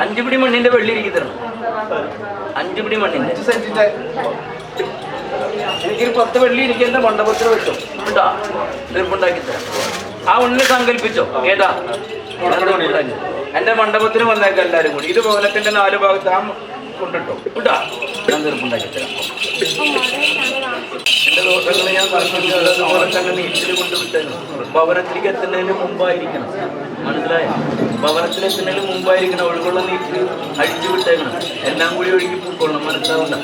അഞ്ചു പിടി മണ്ണിന്റെ വെള്ളി ഇരിക്കുന്നു തരണം. അഞ്ചു പിടി മണ്ണിന്റെ. എനിക്കൊരു പത്ത് വെള്ളി എനിക്ക് എന്റെ മണ്ഡപത്തിൽ വെച്ചോ ഉണ്ടാ തീർപ്പുണ്ടാക്കി തരാം. ആ ഉണ്ണിനെ സങ്കല്പിച്ചോ. ഏതാ. എന്റെ മണ്ഡപത്തിന് വന്നേക്കാം എല്ലാരും കൂടി. ഇത് ഭവനത്തിന്റെ നാല് ഭാഗത്ത് ആ കൊണ്ടിട്ടോ. ഉണ്ടാ ഞാൻ തീർപ്പുണ്ടാക്കി തരാം. എന്റെ ദോഷങ്ങളെ ഞാൻ കർമ്മിച്ചത് അതുപോലെ തന്നെ നീറ്റിൽ കൊണ്ടുവിട്ടു ഭവനത്തിലേക്ക് എത്തുന്നതിന് മുമ്പായിരിക്കണം. മനസ്സിലായോ? ഭവനത്തിൽ എത്തുന്നതിന് മുമ്പായിരിക്കണം ഒഴുകുള്ള നീറ്റിൽ അഴിച്ചു വിട്ടേക്കണം. എല്ലാം കൂടി ഒഴുകി പൂക്കൊള്ളണം മനസ്സിലാവണ്ട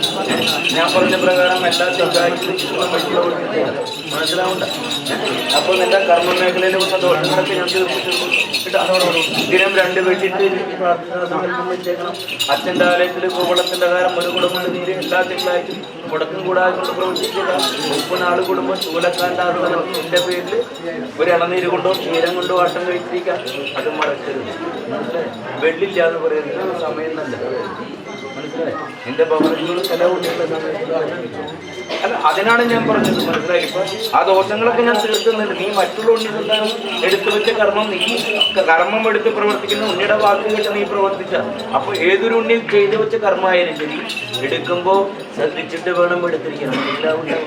ഞാൻ പറഞ്ഞ പ്രകാരം എല്ലാ ഒഴുകിട്ടേക്കണം മനസ്സിലാവണ്ട അപ്പോൾ നിന്റെ കർമ്മ മേഖലയിൽ വന്ന ദോഷങ്ങളൊക്കെ ഞാൻ തീർപ്പിച്ചു ദിനം രണ്ട് വെട്ടിട്ട് പ്രാർത്ഥന അച്ഛന്റെ ആലയത്തിൽ കോവളത്തിന്റെ കാലം ഒരു കുടുംബം നീര് എല്ലാ തിങ്കളാഴ്ചയും മുടക്കം കൂടാതെ കൊണ്ട് പ്രവർത്തിക്കുക മുപ്പനാൾ കുടുംബം ചൂലക്കാണ്ടാകുന്ന എന്റെ പേരിൽ ഒരു ഇളനീര് കൊണ്ടോ ക്ഷീരം കൊണ്ടോ വട്ടം കഴിച്ചിരിക്കാം. അത് മറക്കരുത്. വെള്ളില്ലാതെ പറയുന്നത് സമയം നല്ലത് മനസ്സിലായി? എന്റെ ഭവനങ്ങൾ ചെലവുള്ള സമയത്ത് അല്ല അതിനാണ് ഞാൻ പറഞ്ഞത് മനസ്സിലായി? ഇപ്പൊ ആ ദോഷങ്ങളൊക്കെ ഞാൻ തീർക്കുന്നുണ്ട്. നീ മറ്റുള്ള ഉണ്ണിതെന്താണ് എടുത്തു വെച്ച കർമ്മം നീ കർമ്മം എടുത്ത് പ്രവർത്തിക്കുന്ന ഉണ്ണിയുടെ വാക്ക് കേട്ട് നീ പ്രവർത്തിച്ച. അപ്പൊ ഏതൊരു ഉണ്ണി ചെയ്തു വെച്ച കർമ്മമായാലും ശരി എടുക്കുമ്പോ ശ്രദ്ധിച്ചിട്ട് വേണം എടുത്തിരിക്കണം മനസ്സിലാവുണ്ടോ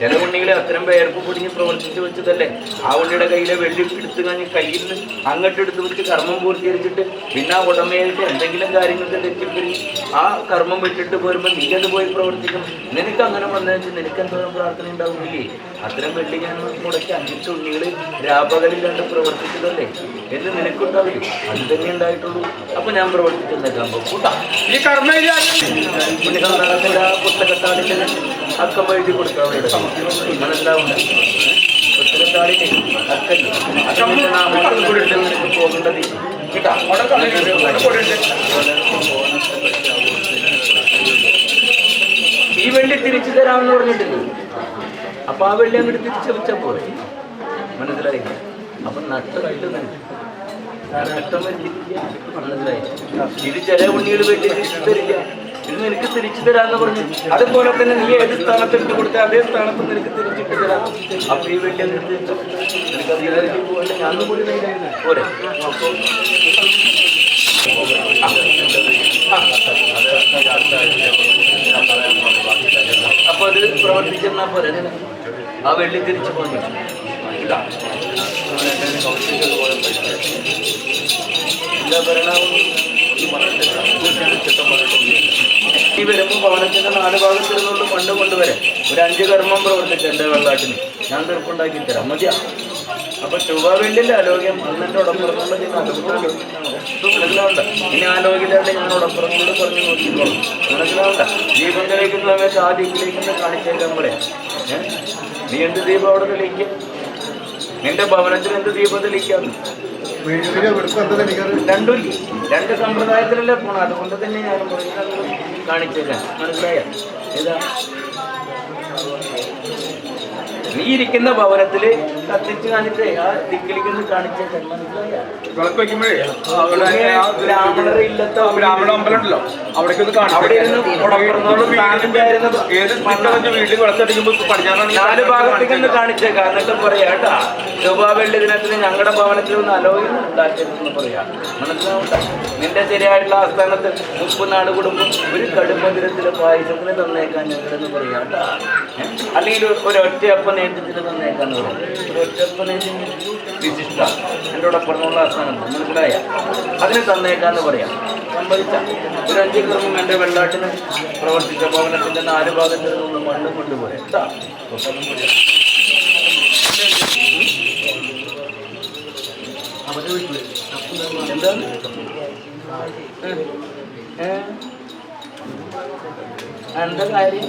ചില ഉണ്ണികളെ അത്തരം വേർപ്പ് പൊടിഞ്ഞ് പ്രവർത്തിച്ച് വെച്ചതല്ലേ? ആ ഉണ്ണിയുടെ കയ്യിലെ വെള്ളി എടുത്ത് കഴിഞ്ഞ് കയ്യിൽ നിന്ന് അങ്ങോട്ട് എടുത്ത് വെച്ച് കർമ്മം പൂർത്തീകരിച്ചിട്ട് പിന്നെ ആ ഉടമയായിട്ട് എന്തെങ്കിലും കാര്യങ്ങൾക്ക് തെറ്റിപ്പിരി ആ കർമ്മം വിട്ടിട്ട് പോരുമ്പോൾ നീ അത് പോയി പ്രവർത്തിക്കണം. നിനക്ക് അങ്ങനെ വന്നതെന്ന് നിനക്ക് എന്തോരം പ്രാർത്ഥന ഉണ്ടാവില്ലേ അത്തരം വെള്ളി ഞാൻ മുടക്കി അഞ്ചിട്ട് ഉണ്ണികൾ രാപകലിൽ കണ്ട് പ്രവർത്തിച്ചതല്ലേ? എന്ന് നിനക്കുണ്ടാവില്ലേ? അത് തന്നെ ഉണ്ടായിട്ടുള്ളൂ. അപ്പൊ ഞാൻ പ്രവർത്തിച്ചതല്ലേ കൂട്ടാ. ഈ കർമ്മ ഉണ്ണികൾ പുസ്തകത്താളിന് അക്കം എഴുതി കൊടുത്തു അക്കല്ല കൂടി പോകേണ്ടത് കേട്ടാ ഈ വെള്ളി തിരിച്ചു തരാമെന്ന് പറഞ്ഞിട്ടില്ലേ അപ്പൊ ആ വെള്ളി അങ്ങോട്ട് തിരിച്ചു വെച്ച പോലെ മനസ്സിലായി അപ്പൊ നഷ്ടമായിട്ട് നഷ്ടം മനസ്സിലായി ഇത് ചില ഉണ്ണികൾ വെട്ടി തിരിച്ചു തരില്ല. ഇത് നിനക്ക് തിരിച്ചു തരാന്ന് പറഞ്ഞു. അതുപോലെ തന്നെ നീ ഏത് സ്ഥാനത്ത് ഇട്ട് കൊടുത്ത അതേ സ്ഥാനത്ത് നിനക്ക് തിരിച്ചിട്ട് തരാം. അപ്പൊ ഈ പോരെ. അപ്പൊ അത് പ്രവർത്തിച്ചെന്നാ പോരെ ആ വെള്ളി തിരിച്ചു പോന്നു. ഇതാ. എന്താ ഭരണവും ഈ വരുമ്പോൾ ഭവനത്തിന്റെ നാല് ഭാഗത്തിരുന്നുകൊണ്ട് പണ്ട് കൊണ്ടുവരെ. ഒരു അഞ്ച് കർമ്മം പ്രവർത്തിച്ചു എന്റെ വെള്ളാട്ടിന്. ഞാൻ തീർപ്പുണ്ടാക്കി തരാം. മതിയാ. അപ്പൊ ചൊവ്വ വെള്ളിന്റെ ആരോഗ്യം ഉടമ്പുറങ്ങളുടെ ഉടപ്പുറങ്ങളുടെ മനസ്സിലാവണ്ട. ഇനി ആലോകില്ലാണ്ട് ഞാൻ ഉടമ്പുറങ്ങളോട് പറഞ്ഞു നോക്കിക്കോളും. മനസ്സിലാവണ്ട. ദീപം തെളിയിക്കുന്ന സമയത്ത് ആ ദീപിലേക്ക് കാണിച്ചേക്കാൻ പറയാം? നീ എന്ത് ദീപം അവിടെ തെളിയിക്കും? നിന്റെ ഭവനത്തിൽ എന്ത് ദീപം തെളിയിക്കാന്ന്? എന്താ രണ്ട് സമ്പ്രദായത്തിലല്ലേ പോണം അതുകൊണ്ട് തന്നെ ഞാൻ കാണിച്ചില്ല മനസ്സിലായ? ഏതാ? നീ ഇരിക്കുന്ന ഭവനത്തിൽ കത്തിച്ച് കാണിച്ചേ. ആ ദിക്കിലേക്കൊന്ന് കാണിച്ച ബ്രാഹ്മണർ ഇല്ലത്തോ? ബ്രാഹ്മണ അമ്പലമുണ്ടല്ലോ. അവിടേക്ക് ഒന്ന് കാണിച്ചു അവിടെ വീട്ടിൽ നാല് ഭാഗത്തേക്ക് ഒന്ന് കാണിച്ചേക്കാം എന്നിട്ട് പറയാ കേട്ടാ? ചൊവ്വാവെള്ളി ദിനത്തിന് ഞങ്ങളുടെ ഭവനത്തിൽ ഒന്ന് അലോകിന്ന് ഉണ്ടാക്കിയെന്ന് പറയാ. മനസ്സിലാവട്ടെ നിന്റെ ശരിയായിട്ടുള്ള ആസ്ഥാനത്ത് മുപ്പനാട് കുടുംബം ഒരു കടുംബദിനത്തിലെ പായസത്തിന് തന്നേക്കാൻ ഞങ്ങളെന്ന് പറയാ കേട്ടാ? അല്ലെങ്കിൽ ഒരു ഒറ്റയപ്പ നേതൃത്വത്തിന് തന്നേക്കാന്ന് പറയാം ഒരു നേതൃത്വം വിശിഷ്ട എന്റെ കൂടെ പറഞ്ഞുള്ള ആസ്ഥാനത്ത് മനസ്സിലായ അതിന് തന്നേക്കാന്ന് പറയാം സംഭവിച്ച ഒരു അഞ്ച് കിലോമീറ്റർ എന്റെ വെള്ളാട്ടിന് പ്രവർത്തിച്ച ഭവനത്തിന്റെ നാല് ഭാഗത്തിൽ നിന്ന് മണ്ണ് കൊണ്ടുപോയി എന്താണ്? എന്താ കാര്യം?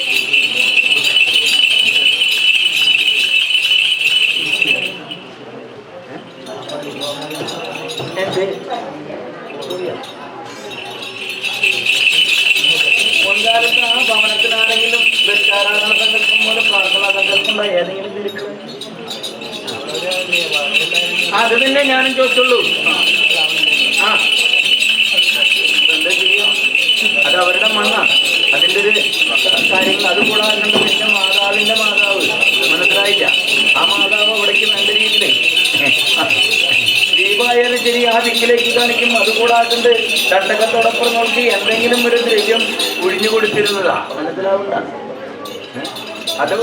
ദീപായാലും ശരി ആ ദിക്കിലേക്ക് കാണിക്കും. അതുകൂടാതെ രണ്ടകത്തോടൊപ്പം നോക്കി എന്തെങ്കിലും ഒരു ദ്രവ്യം ഒഴിഞ്ഞു കൊടുത്തിരുന്നതാ. മനസ്സിലാവണ്ട? അത്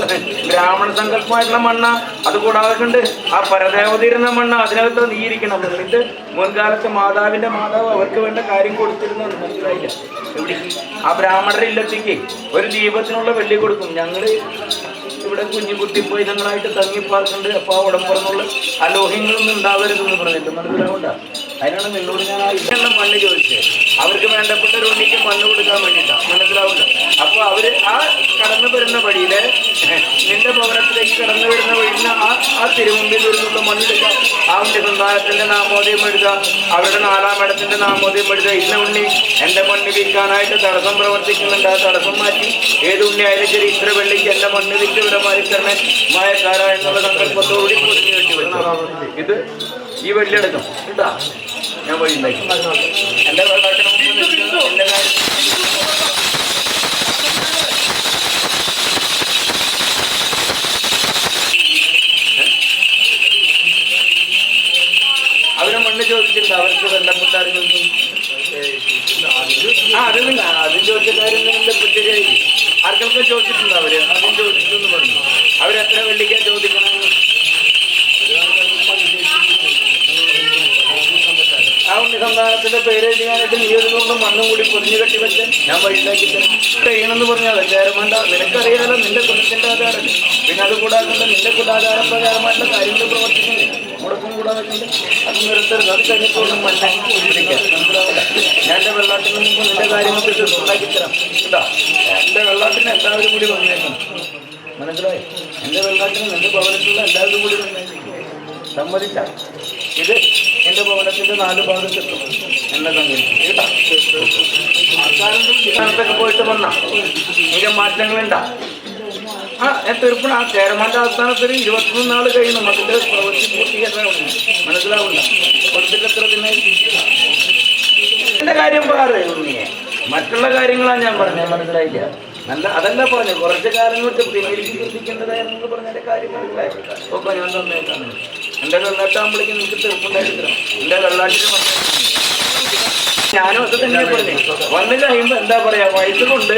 ബ്രാഹ്മണ സങ്കല്പമായിട്ടുള്ള മണ്ണ. അത് കൂടാതെ കണ്ട് ആ പരദേവതയിരുന്ന മണ്ണ. അതിനകത്ത് നീയിരിക്കണം. എന്നിട്ട് മുൻകാലത്ത് മാതാവിന്റെ മാതാവ് അവർക്ക് വേണ്ട കാര്യം കൊടുത്തിരുന്നു മനസ്സിലായില്ല. എവിടെ? ആ ബ്രാഹ്മണരുടെ ഇല്ലത്തേക്ക് ഒരു ദീപത്തിനുള്ള വെള്ളി കൊടുക്കും. ഞങ്ങൾ ഇവിടെ കുഞ്ഞു കുട്ടി പോയി ഞങ്ങളായിട്ട് തങ്ങിപ്പാർക്കുണ്ട് അപ്പൊ ആ ഉടമ്പറന്നുള്ള അലോഹ്യങ്ങളൊന്നും ലോഹ്യങ്ങളൊന്നും ഉണ്ടാവരുതെന്ന് പറഞ്ഞിട്ട് മനസ്സിലാവണ്ട അതിനാണ് നിന്നോട് ഞാൻ ഇതെണ്ണ മണ്ണ് ചോദിച്ചത്. അവർക്ക് വേണ്ടപ്പെട്ട ഒരു ഉണ്ണിക്ക് മണ്ണ് കൊടുക്കാൻ വേണ്ടിയിട്ടാണ് മനസ്സിലാവില്ല അപ്പോൾ അവർ ആ കടന്നു വരുന്ന വഴിയിൽ നിന്റെ ഭവനത്തിലേക്ക് കടന്നു വരുന്ന വഴിയിൽ ആ ആ തിരുമുമ്പിൽ വരുന്നുള്ള മണ്ണെടുക്കുക ആ ഉണ്ണി സന്താനത്തിന്റെ നാമോദയം എഴുതുക അവരുടെ നാലാം ഇടത്തിന്റെ നാമോദയം എഴുതുക ഇന്ന ഉണ്ണി എന്റെ മണ്ണ് വിൽക്കാനായിട്ട് തടസ്സം പ്രവർത്തിക്കുന്നുണ്ട്. ആ തടസ്സം മാറ്റി ഏത് ഉണ്ണി ആയാലും ശരി ഇത്ര വെള്ളിക്ക് എന്റെ മണ്ണ് വിറ്റ് വിടമായി തന്നെ മായക്കാര എന്നുള്ള സങ്കല്പത്തോടുകൂടി ഇത് ഈ വെള്ളിയെടുക്കണം കേട്ടാ. ഞാൻ വഴി ഉണ്ടാക്കി. എന്റെ വെള്ളാട്ടിന് നിനക്കറിയാലോ നിന്റെ കുലത്തിന്റെ ആധാരം പിന്നെ അത് കൂടാതെ നിന്റെ കുലാധാര പ്രകാരമായിട്ടുള്ള കാര്യങ്ങൾ പ്രവർത്തിക്കുന്നു മുടക്കം കൂടാതെ അത് നിർത്തരുത്. അത് കഴിഞ്ഞിട്ടൊന്നും മനസ്സിലാവില്ല ഞാൻ എന്റെ വെള്ളാട്ടിൽ നിന്ന് നിന്റെ കാര്യമൊക്കെ ഉണ്ടാക്കി തരാം. കേട്ടോ? എന്റെ വെള്ളാട്ടിന് എല്ലാവരും കൂടി വന്നേക്കും മനസ്സിലായി? എന്റെ വെള്ളാട്ടിന് നിന്റെ ഭവനത്തിലുള്ള എല്ലാവരും കൂടി വന്നേക്കും സമ്മതിച്ച? ഇത് എന്റെ ഭവനത്തിന്റെ നാല് ഭാഗത്തെത്തും. സ്ഥാനത്തൊക്കെ പോയിട്ട് വന്ന. ഇതിന്റെ മാറ്റങ്ങളുണ്ടാ. ആ തീർപ്പണ ആ ചേരമാന്റെ ആസ്ഥാനത്തിൽ ഇരുപത്തിമൂന്ന് നാൾ കഴിയണം അതിന്റെ പ്രവൃത്തി പൂർത്തീകരണം മനസ്സിലാവില്ല കൊടുത്തിട്ട് എത്ര എന്റെ കാര്യം പാറേ ഉണ്ണിയെ. മറ്റുള്ള കാര്യങ്ങളാണ് ഞാൻ പറഞ്ഞത്. മനസ്സിലായില്ല. നല്ല അതല്ല പറഞ്ഞു കുറച്ച് കാലങ്ങൾക്ക് പിന്നീട് ചിന്തിക്കേണ്ടതായിരുന്നു പറഞ്ഞ കാര്യം മനസ്സിലായിട്ടില്ല. ഒക്കെ ഞാൻ തന്നേക്കാണ് എന്റെ വെള്ളാട്ടാകുമ്പോഴേക്കും നിങ്ങൾക്ക് തീർപ്പുണ്ടാക്കി എന്റെ വന്നേക്കാം ഞാനും അത് തന്നെ വന്നു കഴിയുമ്പോ എന്താ പറയാ വയസ്സ് കൊണ്ട്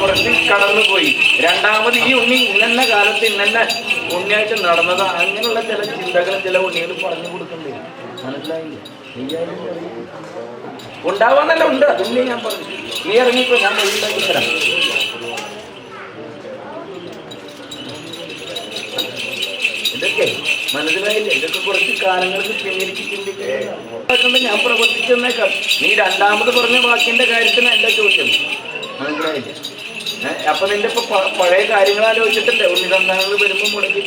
കുറച്ച് കടന്നു പോയി. രണ്ടാമത് ഈ ഉണ്ണി ഇന്നെന്ന കാലത്ത് ഇന്നെന്ന ഉണ്ണിയായിട്ട് നടന്നത്. അങ്ങനെയുള്ള ചില ചിന്തകൾ ചില ഉണ്ണികൾ പറഞ്ഞു കൊടുക്കണ്ടേ മനസ്സിലായില്ലേ. ഉണ്ടാവാന്നല്ല ഉണ്ട്. അതിന്റെ ഞാൻ പറഞ്ഞു. നീ ഇറങ്ങിപ്പോ ഞാൻ തരാം. ഇതൊക്കെ മനസ്സിലായില്ലേ? ഇതൊക്കെ കുറച്ച് കാലങ്ങൾക്ക് പിന്നിലേക്ക് ചിന്തിക്കുന്നത് ഞാൻ പ്രവർത്തിച്ചെന്നേക്കാം. നീ രണ്ടാമത് പറഞ്ഞ വാക്കിന്റെ കാര്യത്തിന് എന്റെ ചോദ്യം. മനസ്സിലായില്ലേ? അപ്പൊ നിന്റെ ഇപ്പൊ പഴയ കാര്യങ്ങൾ ആലോചിച്ചിട്ടല്ലേ? ഉണ്ണി സന്താനങ്ങൾ വരുമ്പോ മുടക്കി.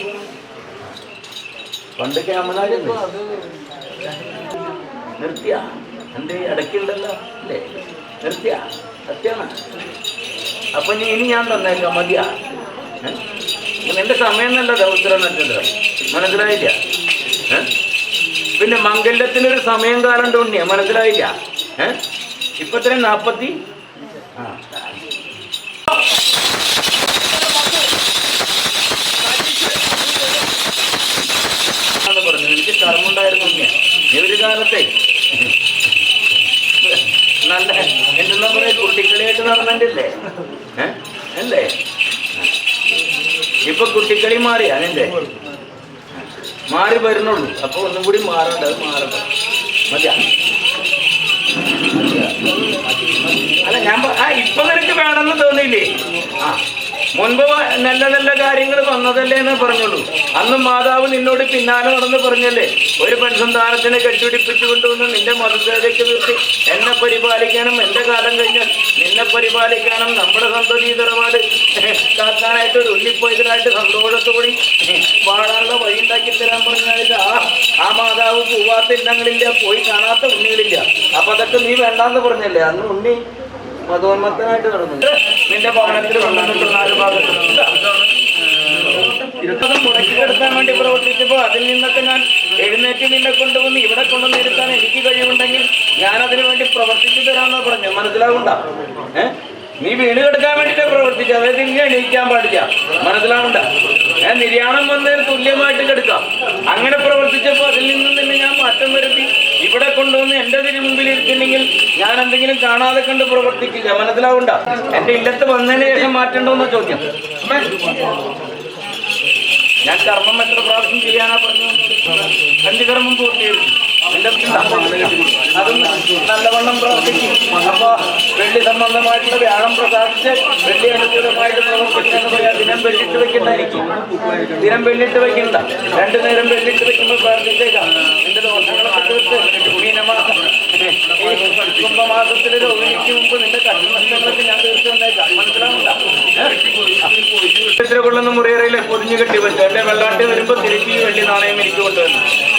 പണ്ട് ക്യാമറായിരുന്നു നിർത്തിയ? എന്റെ ഇടയ്ക്കുണ്ടല്ലോ? അല്ലേ നിർത്തിയ? സത്യാണ് അപ്പൊ ഇനി ഞാൻ തന്നേക്കാം. മതിയാ? എന്റെ സമയം നല്ല ദൗത്രം നല്ലത് മനസ്സിലായില്ല? പിന്നെ മംഗല്യത്തിനൊരു സമയം കാലം ഉണ്ണിയ മനസ്സിലായില്ല? ഏ? ഇപ്പൊ തന്നെ നാപ്പത്തി? പറഞ്ഞു എനിക്ക് കർമ്മുണ്ടായിരുന്നു ഉണ്ണിയ. ഒരു കാലത്തെ. നല്ല എന്തെന്നാ പറയാ കുട്ടികളിയായിട്ട് നടന്നിട്ടില്ലേ? ഏ? അല്ലേ? ഇപ്പൊ കുട്ടിക്കളി മാറി അതിന്റെ മാറി വരുന്നുള്ളൂ. അപ്പൊ ഒന്നും കൂടി മാറണ്ട അത് മാറണ്ട. മതിയാ. അല്ല ഞാൻ ആ ഇപ്പൊ നിനക്ക് വേണമെന്ന് തോന്നിയില്ലേ? ആ. മുൻപ് നല്ല നല്ല കാര്യങ്ങൾ വന്നതല്ലേ എന്ന് പറഞ്ഞുള്ളൂ. അന്ന് മാതാവ് നിന്നോട് പിന്നാലെ നടന്ന് പറഞ്ഞല്ലേ ഒരു പെൺസന്താനത്തിനെ കെട്ടിടിപ്പിച്ചു കൊണ്ടുവന്ന് നിന്റെ മതത്തേക്ക് നിർത്തി എന്നെ പരിപാലിക്കാനും എന്റെ കാലം കഴിഞ്ഞാൽ നിന്നെ പരിപാലിക്കാനും നമ്മുടെ സന്തതി തറവാട്. കാക്കാനായിട്ട് ഒരു ഉള്ളിപ്പോയതിനായിട്ട് സന്തോഷത്തോടി വാടാനുള്ള വഴി ഉണ്ടാക്കി തരാൻ പറഞ്ഞാൽ ആ ആ മാതാവ് പോവാത്ത ഇല്ലങ്ങളില്ല പോയി കാണാത്ത ഉണ്ണികളില്ല. അപ്പൊ അതൊക്കെ നീ വേണ്ടാന്ന് പറഞ്ഞല്ലേ? അന്ന് ഉണ്ണി മതോന്മത്തനായിട്ട് നടന്നു. നിന്റെ ഭവനത്തിൽ വന്നിട്ടുള്ള നാല് ഭാഗത്ത് ഇരുത്തം മുടക്കിയെടുക്കാൻ വേണ്ടി പ്രവർത്തിച്ചപ്പോ അതിൽ നിന്നൊക്കെ ഞാൻ എഴുന്നേറ്റ് നിന്നെ കൊണ്ടുവന്ന് ഇവിടെ കൊണ്ടുവന്ന് എനിക്ക് കഴിവുണ്ടെങ്കിൽ ഞാൻ അതിനു വേണ്ടി പ്രവർത്തിച്ചു തരാമെന്ന് പറഞ്ഞു മനസ്സിലാകണ്ട ഏഹ് നീ വീണ് കിടക്കാൻ വേണ്ടിട്ട് പ്രവർത്തിച്ച അതായത് ഇനി എണീക്കാൻ പാടില്ല. മനസ്സിലാവണ്ട? ഞാൻ നിര്യാണം വന്നതിന് തുല്യമായിട്ട് കെടുക്കാം. അങ്ങനെ പ്രവർത്തിച്ചപ്പോൾ അതിൽ നിന്നും തന്നെ ഞാൻ മാറ്റം വരുത്തി. ഇവിടെ കൊണ്ടുവന്ന് എന്റെ തിരി മുമ്പിൽ ഇരിക്കുന്നെങ്കിൽ ഞാൻ എന്തെങ്കിലും കാണാതെ കണ്ട് പ്രവർത്തിക്കില്ല. മനസ്സിലാവണ്ട? എന്റെ ഇല്ലത്ത് വന്നതിന് ശേഷം മാറ്റണ്ടോ എന്ന ചോദ്യം ഞാൻ കർമ്മം എത്ര പ്രാവശ്യം ചെയ്യാനാ പറഞ്ഞു അഞ്ച് കർമ്മം പൂർത്തീകരിച്ചു. എന്റെ നല്ലവണ്ണം പ്രവർത്തിക്കും. അപ്പൊ വെള്ളി സംബന്ധമായിട്ടുള്ള വ്യാഴം പ്രസാദിച്ച് വെള്ളി അനുകൂലമായിട്ട് പ്രവർത്തിക്കാന്ന് പറയാം ദിനം വെള്ളിട്ട് വെക്കണ്ടായിരിക്കും ദിനം വെള്ളിട്ട് വെക്കണ്ട. രണ്ടു നേരം വെള്ളിട്ട് വെക്കുമ്പോൾ പ്രാർത്ഥിച്ചേക്കാം എന്റെ ദോഷങ്ങളൊക്കെ തീർത്ത് മീനമാസം മുമ്പ് നിന്റെ കഷ്ടനഷ്ടങ്ങളൊക്കെ ഞാൻ തീർച്ചയായിട്ടും മനസ്സിലാവുണ്ട കൊള്ളുന്ന മുറിയറയിലെ പൊതിഞ്ഞു കെട്ടി വെച്ചു. എന്റെ വെള്ളാട്ടി വരുമ്പോ തിരിച്ചു വെള്ളി നാണയം എനിക്ക് കൊണ്ടുവന്നു.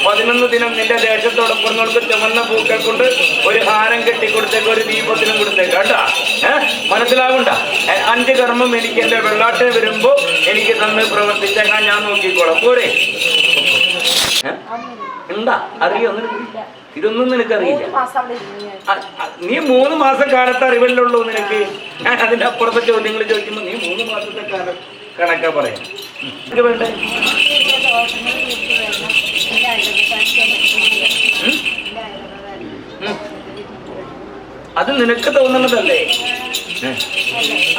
പതിനൊന്ന് ദിനം നിന്റെ ദേശത്തോടൊപ്പം ദേശത്തോടൊപ്പങ്ങൾക്ക് ചുമന്ന പൂക്കൾ കൊണ്ട് ഒരു ഹാരം കെട്ടിക്കൊടുത്തേക്ക് ഒരു ദീപത്തിനും കൊടുത്തേക്ക്. കേട്ടാ ഏഹ് മനസ്സിലാവണ്ട? എ- അഞ്ച് കർമ്മം എനിക്ക് എന്റെ വെള്ളാട്ട് വരുമ്പോ എനിക്ക് തന്ന് പ്രവർത്തിച്ചേക്കാൻ ഞാൻ നോക്കിക്കോളാം. പോരെ. എന്താ? അറിയോ? ഇതൊന്നും നിനക്കറിയില്ല. നീ മൂന്ന് മാസം കാലത്ത് അറിവല്ലുള്ളൂ നിനക്ക്. അതിന്റെ അപ്പുറത്തെ ചോദ്യങ്ങൾ ചോദിക്കുമ്പോൾ നീ മൂന്ന് മാസത്തെ കാലം കണക്കാ പറയാം. എനിക്ക് വേണ്ടേ. അത് നിനക്ക് തോന്നുന്നതല്ലേ.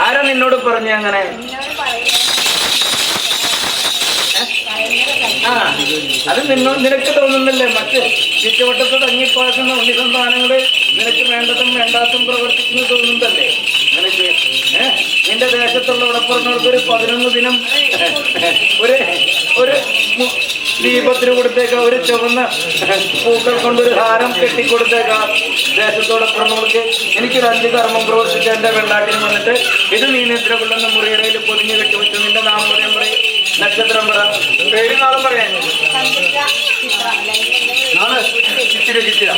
ആരാ നിന്നോട് പറഞ്ഞു അങ്ങനെ? ആ അത് നിന്നോ നിനക്ക് തോന്നുന്നില്ലേ? മറ്റ് ചുറ്റുവട്ടത്ത് തങ്ങിപ്പാക്കുന്ന ഉണ്ണി സന്താനങ്ങൾ നിനക്ക് വേണ്ടതും വേണ്ടാത്തും പ്രവർത്തിക്കുന്നു തോന്നുന്നതല്ലേ? നിനക്ക്? നിന്റെ ദേശത്തുള്ള ഉടപ്പുറങ്ങൾക്ക് ഒരു പതിനൊന്ന് ദിനം ഒരു ഒരു ദീപത്തിന് കൊടുത്തേക്കാം ഒരു ചുവന്ന പൂക്കൾ കൊണ്ടൊരു ഹാരം കെട്ടിക്കൊടുത്തേക്കാം ദേശത്തോടപ്പുറങ്ങൾക്ക് എനിക്കൊരു അഞ്ച് കർമ്മം പ്രവർത്തിച്ച എന്റെ വെള്ളാട്ടിന് വന്നിട്ട് ഇത് നീ നിദ്ര കൊള്ളുന്ന മുറിയിടയിൽ പൊതിഞ്ഞു കെട്ടിവെച്ചു നിന്റെ നാം പറയാൻ പറയും നക്ഷത്രം പറ. പേര് നാളും? പറയാൻ ഇച്ചിരി ചിത്തിര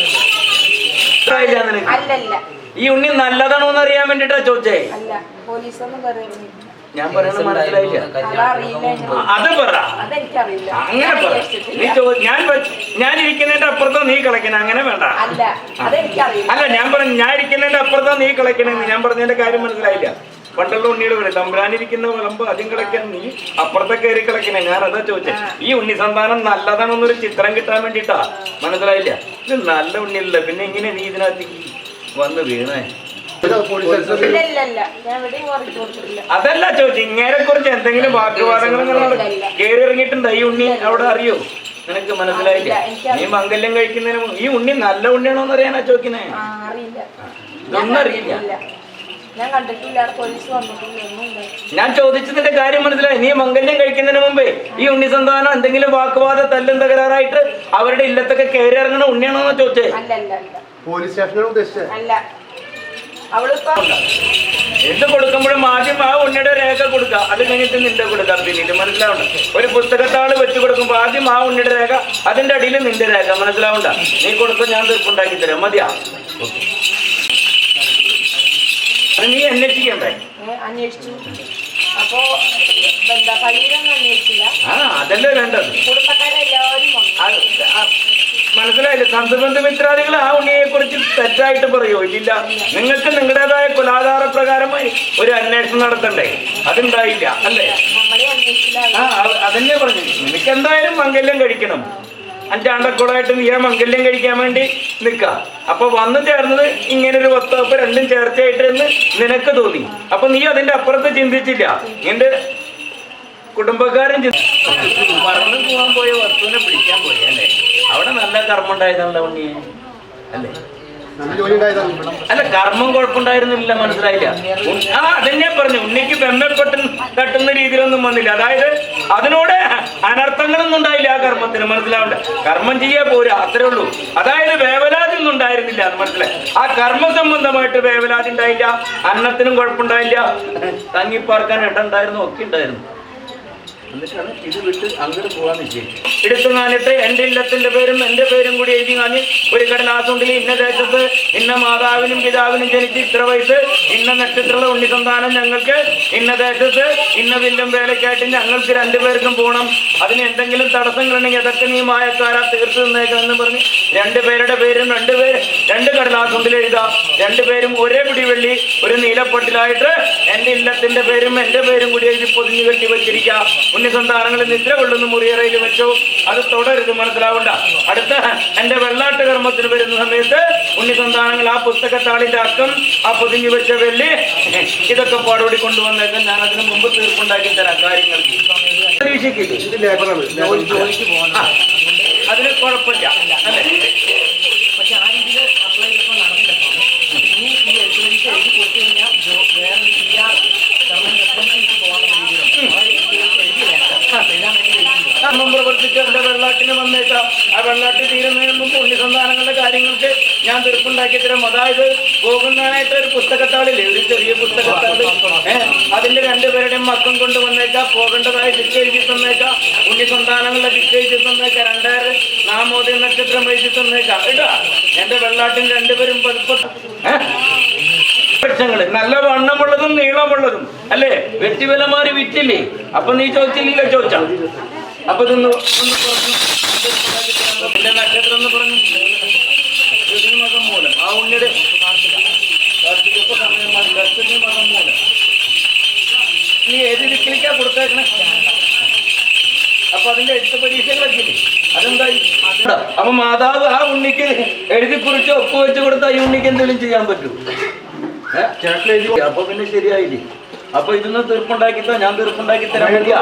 അല്ലല്ല. ഈ ഉണ്ണി നല്ലതാണോ എന്ന് അറിയാൻ വേണ്ടിട്ടാ ചോദിച്ചേ. അല്ല പോലീസൊന്നും പറയുന്നില്ല. ഞാൻ പറയുന്നത് മനസ്സിലായില്ല. അത് പറ. അങ്ങനെ പറ. നീ ഞാൻ ഞാൻ ഇരിക്കുന്നതിന്റെ അപ്പുറത്തോ നീ കളിക്കണ. അങ്ങനെ വേണ്ട. അല്ല ഞാൻ പറഞ്ഞു ഞാൻ ഇരിക്കുന്നതിന്റെ അപ്പുറത്തോ നീ കളിക്കണെന്ന്. ഞാൻ പറഞ്ഞതിന്റെ കാര്യം മനസ്സിലായില്ല. പണ്ടുള്ള ഉണ്ണിയുടെ വീട് തമ്പുരാനിരിക്കുന്ന വിളമ്പ് ആദ്യം കളിക്കാൻ നീ അപ്പുറത്തെ കയറി കളിക്കണേ. ഞാൻ അതാ ചോദിച്ചേ. ഈ ഉണ്ണി സന്താനം നല്ലതാണെന്നൊരു ചിത്രം കിട്ടാൻ വേണ്ടിട്ടാ? മനസ്സിലായില്ല. ഇത് നല്ല ഉണ്ണിയല്ല? പിന്നെ ഇങ്ങനെ നീ ഇതിനകത്ത് വന്ന് വീണേ. അതല്ല ചോദിച്ചു ഇങ്ങനെ കുറിച്ച് എന്തെങ്കിലും വാക്കുവാദങ്ങൾ കേറി ഇറങ്ങിയിട്ടുണ്ട് ഈ ഉണ്ണി അവിടെ അറിയോ? നിനക്ക് മനസ്സിലായില്ല? നീ മംഗല്യം കഴിക്കുന്നതിന് മുമ്പ് ഈ ഉണ്ണി നല്ല ഉണ്ണിയാണോ എന്ന് അറിയാനാ ചോദിക്കുന്നേ? ആ അറിയില്ല. ഇതൊന്നും അറിയില്ല. ഞാൻ കണ്ടിട്ടില്ല അവിടെ പോലീസ് വന്നിട്ടില്ല ഒന്നും ഉണ്ടായിട്ടില്ല. ഞാൻ ചോദിച്ചതിന്റെ കാര്യം മനസ്സിലായി. നീ മംഗല്യം കഴിക്കുന്നതിന് മുമ്പേ ഈ ഉണ്ണി സന്താനം എന്തെങ്കിലും വാക്കുവാദ തല്ലും തകരാറായിട്ട് അവരുടെ ഇല്ലത്തൊക്കെ കയറി ഇറങ്ങണ ഉണ്ണിയാണോന്നാ ചോദിച്ചേ? പോലീസ് സ്റ്റേഷനാണ് ഉദ്ദേശിച്ചത്? അല്ല. എന്ത് കൊടുക്കുമ്പോഴും ആദ്യം ആ ഉണ്ണിയുടെ രേഖ കൊടുക്കുക അത് കഴിഞ്ഞിട്ട് നിന്റെ കൊടുക്കാം. പിന്നീട് മനസ്സിലാവണ്ട. ഒരു പുസ്തകത്താൾ വെച്ച് കൊടുക്കുമ്പോൾ ആദ്യം ആ ഉണ്ണിയുടെ രേഖ അതിന്റെ അടിയിൽ നിന്റെ രേഖ. മനസ്സിലാവണ്ട? നീ കൊടുക്കും ഞാൻ തീർപ്പുണ്ടാക്കി തരാം. മതിയാ? നീ അന്വേഷിക്കണ്ടേ അന്വേഷിച്ചു. അപ്പോ അതല്ലേ വേണ്ടത്. ആ, ആ, മനസ്സിലായില്ലേ സന്തബന്ധ മിത്രാദികൾ ആ ഉണ്ണിയെ കുറിച്ച് തെറ്റായിട്ട് പറയോ? ഇല്ല. നിങ്ങൾക്ക് നിങ്ങളുടേതായ കുലാധാര പ്രകാരമായി ഒരു അന്വേഷണം നടത്തണ്ടേ? അതുണ്ടായില്ല അല്ലേ? ആ അത് അതന്നെ പറഞ്ഞു നിനക്ക് എന്തായാലും മംഗല്യം കഴിക്കണം. അഞ്ചാണ്ടക്കോളായിട്ട് നീ ആ മംഗല്യം കഴിക്കാൻ വേണ്ടി നിൽക്ക. അപ്പൊ വന്നു ചേർന്നത് ഇങ്ങനെ ഒരു വസ്തുവപ്പ് രണ്ടും ചേർച്ചയായിട്ട് എന്ന് നിനക്ക് തോന്നി. അപ്പൊ നീ അതിന്റെ അപ്പുറത്ത് ചിന്തിച്ചില്ല. നിന്റെ കുടുംബക്കാരൻ പറന്നു പോകാൻ പോയ വസ്തുവിനെ പിടിക്കാൻ പോയി അല്ലേ? അവിടെ നല്ല കർമ്മം ഉണ്ടായതാണല്ലോ ഉണ്ണിയെ അല്ലേ? അല്ല കർമ്മം കുഴപ്പമുണ്ടായിരുന്നില്ല മനസ്സിലായില്ല. ആ അതന്നെ പറഞ്ഞു ഉണ്ണിക്ക് ബെമ്മപ്പെട്ട് തട്ടുന്ന രീതിയിലൊന്നും വന്നില്ല. അതായത് അതിനോട് അനർത്ഥങ്ങളൊന്നും ഉണ്ടായില്ല ആ കർമ്മത്തിന് മനസ്സിലാവണ്ട. കർമ്മം ചെയ്യാ പോരാ അത്രേ ഉള്ളൂ. അതായത് വേവലാതി ഒന്നും ഉണ്ടായിരുന്നില്ല അത് മനസ്സിലായി. ആ കർമ്മ സംബന്ധമായിട്ട് വേവലാതി ഉണ്ടായില്ല അന്നത്തിനും കുഴപ്പമുണ്ടായില്ല. തങ്ങിപ്പാർക്കാൻ ഇടം ഉണ്ടായിരുന്നു ഒക്കെ ഉണ്ടായിരുന്നു. എന്നിട്ടാണ് ഇത് വിട്ട് എന്റെ ഇല്ലത്തിന്റെ പേരും എന്റെ പേരും കൂടി എഴുതി കാഞ്ഞ് ഒരു കടലാസുണ്ടിൽ ഇന്ന ദേശത്ത് ഇന്ന മാതാവിനും പിതാവിനും ജനിച്ച് ഇത്ര വയസ്സ് ഇന്ന നക്ഷത്രമുള്ള ഉണ്ണിസന്താനം ഞങ്ങൾക്ക് ഇന്ന ദേശത്ത് ഇന്ന വില്ലും വേലയ്ക്കായിട്ട് ഞങ്ങൾക്ക് രണ്ടുപേർക്കും പോകണം അതിന് എന്തെങ്കിലും തടസ്സങ്ങളുണ്ടെങ്കിൽ അതൊക്കെ നീ മായക്കാരാ തീർത്ത് നിന്നേക്കാന്ന് പറഞ്ഞ് രണ്ടുപേരുടെ പേരും രണ്ടുപേര് രണ്ട് കടലാസുണ്ടിൽ എഴുതാം. രണ്ടുപേരും ഒരേ പിടി വെള്ളി ഒരു നീലപ്പൊട്ടിലായിട്ട് എന്റെ ഇല്ലത്തിന്റെ പേരും എന്റെ പേരും കൂടി എഴുതി പൊതിഞ്ഞു കെട്ടി വെച്ചിരിക്കാം. ഉണ്ണിസന്താനങ്ങൾ നിദ്ര കൊള്ളുന്ന മുറിയറയിൽ വെച്ചു. അത് തുടരുത് മനസ്സിലാവണ്ട. അടുത്ത എന്റെ വെള്ളാട്ട് കർമ്മത്തിന് വരുന്ന സമയത്ത് ഉണ്ണിസന്താനങ്ങൾ ആ പുസ്തകത്താളിന്റെ അക്കം ആ പൊതിഞ്ഞു വെച്ച വെള്ളി ഇതൊക്കെ പാടോടി കൊണ്ടുവന്നേക്കാൻ ഞാൻ അതിന് മുമ്പ് തീർപ്പുണ്ടാക്കി തരാം കാര്യങ്ങൾക്ക്. ജോലിക്ക് അതിന് കുഴപ്പമില്ല. അല്ലേ? പക്ഷെ ആ രീതിയിൽ അപ്ലൈ ചെയ്തപ്പോൾ നടന്നില്ല. ഇനി ഈ എഴുതി കൊടുത്തു കഴിഞ്ഞാൽ ജോ- വേറെ ഒരു ചെയ്യാൻ കാരണം റെസ്പോൺസിബിലിറ്റി പോകാനുള്ള രീതിയിലുണ്ട് ആ എഴുത്ത് പരീക്ഷ എഴുതി വേണ്ട എഴുതാൻ വേണ്ടി എഴുതിയില്ല കർമ്മം പ്രവർത്തിച്ച് അവിടെ വെള്ളാട്ടിന് വന്നേക്കാം. ആ വെള്ളാട്ട് തീരുന്നതിന് മുമ്പ് പുണ്യസന്താനങ്ങളുടെ കാര്യങ്ങൾക്ക് ഞാൻ തീർപ്പുണ്ടാക്കി തരാം. അതായത് പോകുന്നതിനായിട്ട് ഒരു പുസ്തകത്താളില്ലേ? ഒരു ചെറിയ പുസ്തകത്താൾ ഏഹ് അതിന്റെ രണ്ടുപേരുടെയും മക്കം കൊണ്ട് വന്നേക്കാം. പോകേണ്ടതായ എഴുതി തന്നേക്കാം. ഉണ്ണിസന്താനങ്ങളുടെ ദിക്ക് എഴുതി തന്നേക്കാം. രണ്ടായിരം നാമോദയ നക്ഷത്രം എഴുതി തന്നേക്കാം. കേട്ടോ? എന്റെ വെള്ളാട്ടിന് രണ്ടുപേരും പതിപ്പ് വൃക്ഷങ്ങൾ നല്ല വണ്ണമുള്ളതും നീളമുള്ളതും. അല്ലേ? വെറ്റിവിലമാര് വിറ്റില്ലേ? അപ്പൊ നീ ചോദിച്ചില്ലല്ലോ ചോദിച്ച. അപ്പൊ ഇതൊന്ന് നക്ഷത്രം നീ ഏത് ദിക്കിലേക്കാ കൊടുത്തേക്കണേ? അപ്പൊ അതിന്റെ എട്ട് പരീക്ഷകളൊക്കെ അതെന്തായി? അപ്പൊ മാതാവ് ആ ഉണ്ണിക്ക് എഴുതി കുറിച്ച് ഒപ്പ് വെച്ച് കൊടുത്താൽ ഈ ഉണ്ണിക്ക് എന്തെങ്കിലും ചെയ്യാൻ പറ്റൂ. അപ്പൊ പിന്നെ ശരിയായില്ലേ? അപ്പൊ ഇതിന്ന് തീർപ്പുണ്ടാക്കിത്തോ ഞാൻ തീർപ്പുണ്ടാക്കി തരാൻ മതിയാ?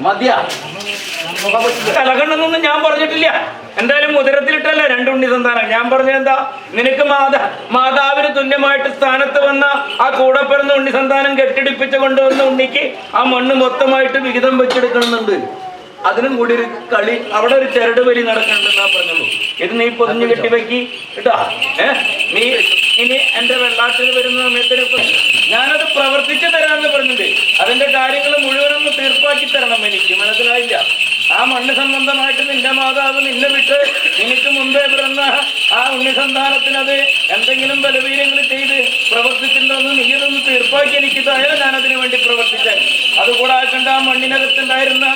മതിയാ? പറ്റില്ല? ഞാൻ പറഞ്ഞിട്ടില്ല. എന്തായാലും മുതിരത്തിലിട്ടല്ല രണ്ടുണ്ണി സന്താനം ഞാൻ പറഞ്ഞ എന്താ? നിനക്ക് മാതാ മാതാവിന് തുല്യമായിട്ട് സ്ഥാനത്ത് വന്ന ആ കൂടെ പിറന്ന ഉണ്ണി സന്താനം കെട്ടിടിപ്പിച്ച് കൊണ്ടുവന്ന ഉണ്ണിക്ക് ആ മണ്ണ് മൊത്തമായിട്ട് വിഹിതം വെച്ചെടുക്കണമെന്നുണ്ട്. അതിനും കൂടി ഒരു കളി അവിടെ ഒരു ചരട് വലി നടക്കുന്നുണ്ടെന്നാ പറഞ്ഞുള്ളൂ ഇത് നീ പൊതിഞ്ഞു കെട്ടി വെക്കി കേട്ടാ ഏ? നീ ഇനി എന്റെ വെള്ളാട്ടിൽ വരുന്ന സമയത്തിന് ഞാനത് പ്രവർത്തിച്ചു തരാമെന്ന് പറഞ്ഞിട്ടുണ്ട്. അതിന്റെ കാര്യങ്ങൾ മുഴുവനൊന്ന് തീർപ്പാക്കി തരണം എനിക്ക്. മനസ്സിലായില്ല? ആ മണ്ണ് സംബന്ധമായിട്ട് നിന്റെ മാതാവ് നിന്നെ വിട്ട് നിനക്ക് മുമ്പേ പിറന്ന ആ ഉണ്ണിസന്താനത്തിനത് എന്തെങ്കിലും ബലവീര്യങ്ങൾ ചെയ്ത് പ്രവർത്തിച്ചിട്ടുണ്ടെന്ന് നീയതൊന്ന് തീർപ്പാക്കി എനിക്ക് തായാലും ഞാൻ അതിനു വേണ്ടി പ്രവർത്തിച്ചാൽ അതുകൂടാതെ കണ്ട ആ മണ്ണിനകത്തുണ്ടായിരുന്ന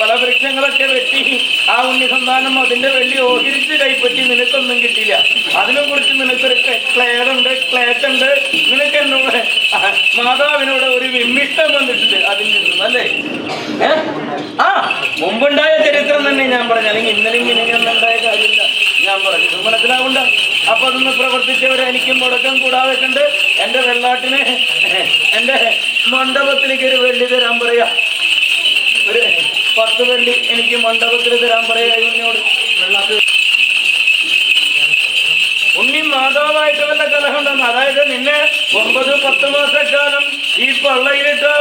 പല വൃക്ഷങ്ങളൊക്കെ വെട്ടി ആ ഉണ്ണിസന്താനം അതിന്റെ വെള്ളി ഓഹരിച്ച് കൈപ്പറ്റി നിനക്കൊന്നും കിട്ടിയില്ല. അതിനെ കുറിച്ച് നിനക്കൊരു ക്ലേഡുണ്ട് ക്ലേറ്റുണ്ട് നിനക്ക് എന്നോട് മാതാവിനോട് ഒരു വിമ്മിഷ്ടം വന്നിട്ടുണ്ട് അതിൽ നിന്നും അല്ലേ? ആ മുമ്പുണ്ടായ ചരിത്രം തന്നെ ഞാൻ പറഞ്ഞു. അല്ലെങ്കിൽ ഇന്നലെ ഇങ്ങനെ ഉണ്ടായ കാര്യമില്ല. ഞാൻ പറഞ്ഞു ഇത് മനസ്സിലാവുണ്ട അപ്പൊ അതൊന്ന് പ്രവർത്തിച്ചവരെ എനിക്ക് മുടക്കം കൂടാതെ കണ്ട് എന്റെ വെള്ളാട്ടിനെ എന്റെ മണ്ഡപത്തിലേക്ക് ഒരു വെള്ളി തരാൻ പറയാ. ഒരു പത്ത് വെള്ളി എനിക്ക് മണ്ഡപത്തിൽ തരാൻ പറയാ എന്നോട് ഉണ്ണി മാതാവായിട്ട് വല്ല കലഹമുണ്ടെന്ന് അതായത് നിന്നെ ഒമ്പത് പത്ത് മാസക്കാലം ഈ പള്ളയിലിട്ട്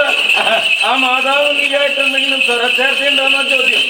ആ മാതാവ് നീയായിട്ട് എന്തെങ്കിലും സ്വരച്ചേർച്ച എന്നാ ചോദ്യം.